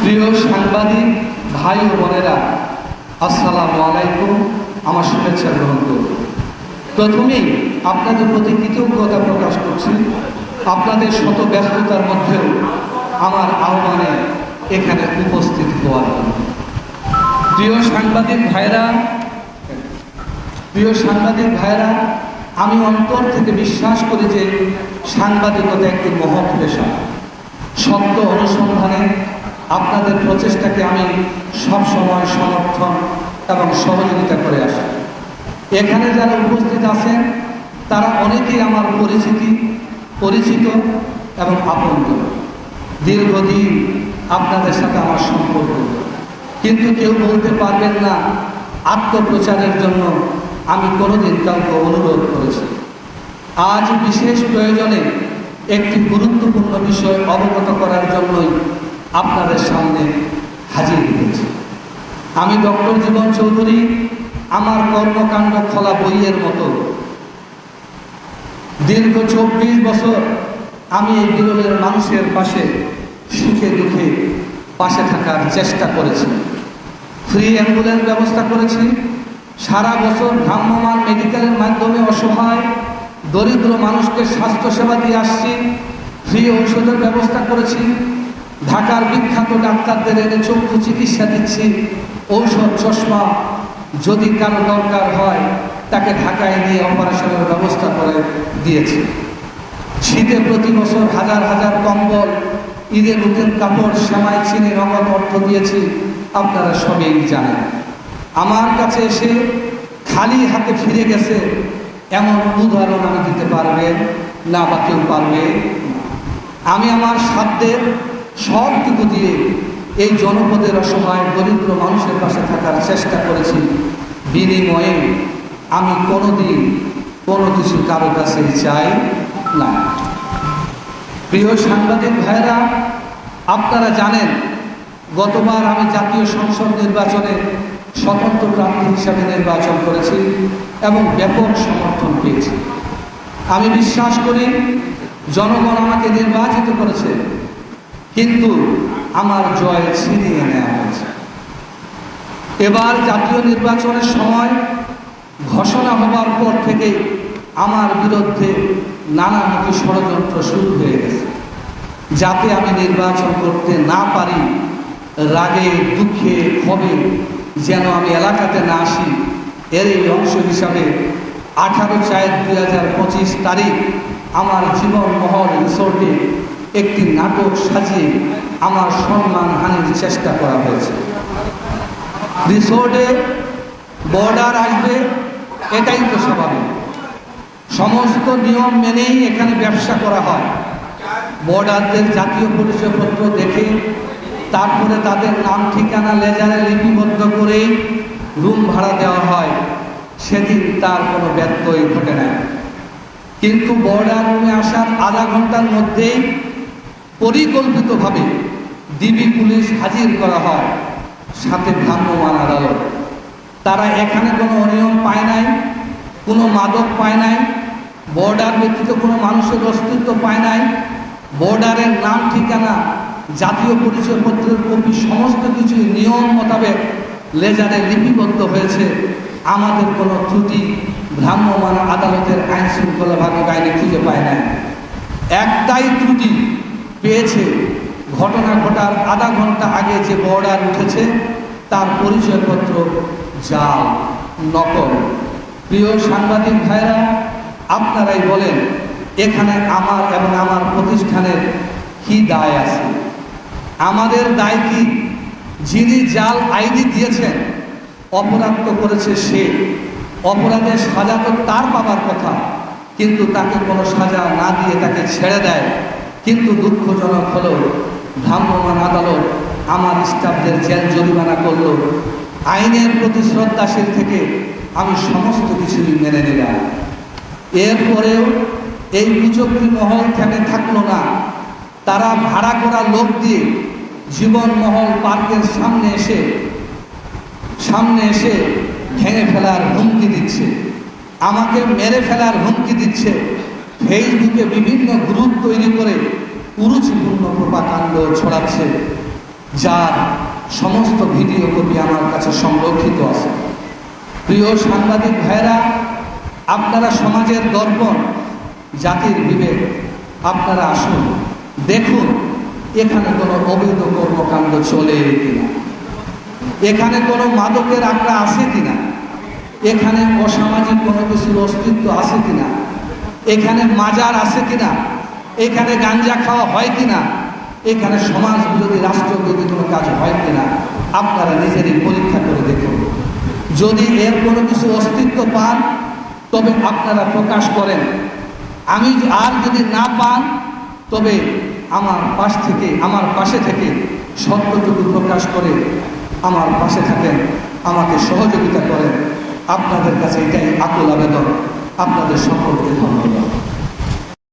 প্রিয় সাংবাদিক, ভাই ও বোনেরা, আসসালামু আলাইকুম। আমার শুভেচ্ছা গ্রহণ করুন। প্রথমেই আপনাদের প্রতি কৃতজ্ঞতা প্রকাশ করছি। আপনাদের শত ব্যস্ততার মধ্যেও আমার আহ্বানে এখানে উপস্থিত হওয়ার প্রিয় সাংবাদিক ভাইরা প্রিয় সাংবাদিক ভাইরা আমি অন্তর থেকে বিশ্বাস করি যে সাংবাদিকতা একটি মহৎ পেশা। সত্য অনুসন্ধানে আপনাদের প্রচেষ্টাকে আমি সবসময় সমর্থন এবং সহযোগিতা করে আসি। এখানে যারা উপস্থিত আছেন, তারা অনেকেই আমার পরিচিতি, পরিচিত এবং আপনজন। দীর্ঘদিন আপনাদের সাথে আমার সম্পর্ক। কিন্তু কেউ বলতে পারবেন না, আত্মপ্রচারের জন্য আমি কোনোদিন কাউকে অনুরোধ করেছি। আজ বিশেষ প্রয়োজনে একটি গুরুত্বপূর্ণ বিষয় অবগত করার জন্যই আপনাদের সামনে হাজির হয়েছি। আমি ডক্টর জীবন চৌধুরী, আমার কর্মকাণ্ড খোলা বইয়ের মতো। দীর্ঘ চব্বিশ বছর আমি এই বিরলের মানুষের পাশে সুখে দুঃখে পাশে থাকার চেষ্টা করেছি। ফ্রি অ্যাম্বুলেন্স ব্যবস্থা করেছি। সারা বছর ভ্রাম্যমান মেডিকেলের মাধ্যমে অসহায় দরিদ্র মানুষকে স্বাস্থ্যসেবা দিয়ে আসছি ফ্রি ঔষধের ব্যবস্থা করেছি, ঢাকার বিখ্যাত ডাক্তারদের এনে চক্ষু চিকিৎসা দিচ্ছি, ঔষধ, চশমা যদি কারও দরকার হয়, তাকে ঢাকায় নিয়ে অপারেশনের ব্যবস্থা করে দিয়েছি। শীতে প্রতি বছর হাজার হাজার কম্বল, ঈদের নতুন কাপড়, সেমাই, চিনি নগদ অর্থ দিয়েছি, আপনারা সবই জানেন। আমার কাছে এসে খালি হাতে ফিরে গেছে এমন উদাহরণ আমি দিতে পারবেন না বা কেউ পারবে আমি আমার সাধ্যের সবটুকু দিয়ে এই জনপদের অসহায়, দরিদ্র মানুষের পাশে থাকার চেষ্টা করেছি। বিনিময়ে আমি কোনোদিন কোনো কিছু কারও কাছে চাই না। প্রিয় সাংবাদিক ভাইরা আপনারা জানেন, গতবার আমি জাতীয় সংসদ নির্বাচনে স্বতন্ত্র প্রার্থী হিসাবে নির্বাচন করেছি এবং ব্যাপক সমর্থন পেয়েছি। আমি বিশ্বাস করি, জনগণ আমাকে নির্বাচিত করেছে, কিন্তু আমার জয় ছিনিয়ে নেওয়া হয়েছে। এবার জাতীয় নির্বাচনের সময় ঘোষণা হবার পর থেকে আমার বিরুদ্ধে নানামুখী ষড়যন্ত্র শুরু হয়ে গেছে। যাতে আমি নির্বাচন করতে না পারি, রাগে দুঃখে ক্ষোভে যেন আমি এলাকাতে না আসি, এর এই অংশ হিসাবে আঠারো চার দুই হাজার পঁচিশ তারিখ আমার জীবন মহল রিসোর্টে একটি নাটক সাজিয়ে আমার সম্মান হানির চেষ্টা করা হয়েছে। রিসোর্টে বর্ডার আসবে, এটাই তো স্বাভাবিক। সমস্ত নিয়ম মেনেই এখানে ব্যবসা করা হয়। বর্ডারদের জাতীয় পরিচয়পত্র দেখে তারপরে তাদের নাম ঠিকানা, লেজারে লিপিবদ্ধ করে রুম ভাড়া দেওয়া হয়। সেদিন তার কোনো ব্যত্যয় ঘটে না কিন্তু বর্ডার রুমে আসার আধা ঘণ্টার মধ্যেই পরিকল্পিতভাবে ডিবি পুলিশ হাজির করা হয় সাথে ভ্রাম্যমান আদালত। তারা এখানে কোনো অনিয়ম পায় নাই, কোনো মাদক পায় নাই, বর্ডার ব্যতীত কোনো মানুষের অস্তিত্ব পায় নাই, বর্ডারের নাম ঠিকানা জাতীয় পরিচয়পত্রের কপি, সমস্ত কিছু নিয়ম মোতাবেক লেজারে লিপিবদ্ধ হয়েছে। আমাদের কোনো ত্রুটি ভ্রাম্যমান আদালতের আইন শৃঙ্খলা ভাগক আইনে খুঁজে পায় না। একটাই ত্রুটি পেয়েছে। ঘটনা ঘটার আধা ঘণ্টা আগে যে বর্ডার উঠেছে, তার পরিচয়পত্র জাল, নকল। প্রিয় সাংবাদিক ভাইরা আপনারাই বলেন, এখানে আমার এবং আমার প্রতিষ্ঠানের কি দায় আছে? আমাদের দায় কি? যিনি জাল আইডি দিয়েছেন, অপরাধ তো করেছে সে। অপরাধের সাজা তো তার পাবার কথা, কিন্তু তাকে কোনো সাজা না দিয়ে তাকে ছেড়ে দেয়। কিন্তু দুঃখজনক হলো ভ্রাম্যমান আদালত আমার স্টাফদের জেল জরিমানা করল। আইনের প্রতি শ্রদ্ধাশীল থেকে আমি সমস্ত কিছুই মেনে নিলাম। এরপরেও এই কুচক্রি মহল থেমে থাকল না। তারা ভাড়া করা লোক দিয়ে জীবনমহল পার্কের সামনে এসে সামনে এসে ভেঙে ফেলার হুমকি দিচ্ছে। আমাকে মেরে ফেলার হুমকি দিচ্ছে। ফেসবুকে বিভিন্ন গ্রুপ তৈরি করে কুরুচিপূর্ণ প্রপাকাণ্ড ছড়াচ্ছে, যার সমস্ত ভিডিও কপি আমার কাছে সংরক্ষিত আছে। প্রিয় সাংবাদিক ভাইরা আপনারা সমাজের দর্পণ, জাতির বিবেক, আপনারা আসুন। দেখুন, এখানে কোনো অবৈধ কর্মকাণ্ড চলে কিনা? এখানে কোনো মাদকের আঁকড়া আছে কিনা? এখানে অসামাজিক কোনো কিছুর অস্তিত্ব আছে কিনা? এখানে মাজার আছে কিনা? এখানে গাঞ্জা খাওয়া হয় কিনা? এখানে সমাজ বিরোধী, রাষ্ট্র বিরোধী কোনো কাজ হয় কিনা? আপনারা নিজেরই পরীক্ষা করে দেখুন। যদি এর কোনো কিছু অস্তিত্ব পান, তবে আপনারা প্রকাশ করেন। আমি আর যদি না পান, তবে আমার পাশ থেকে, আমার পাশে থেকে সত্যটুকু প্রকাশ করে আমার পাশে থাকেন, আমাকে সহযোগিতা করেন। আপনাদের কাছে এটাই আকুল আবেদন। আপনাদের সকলকে ধন্যবাদ।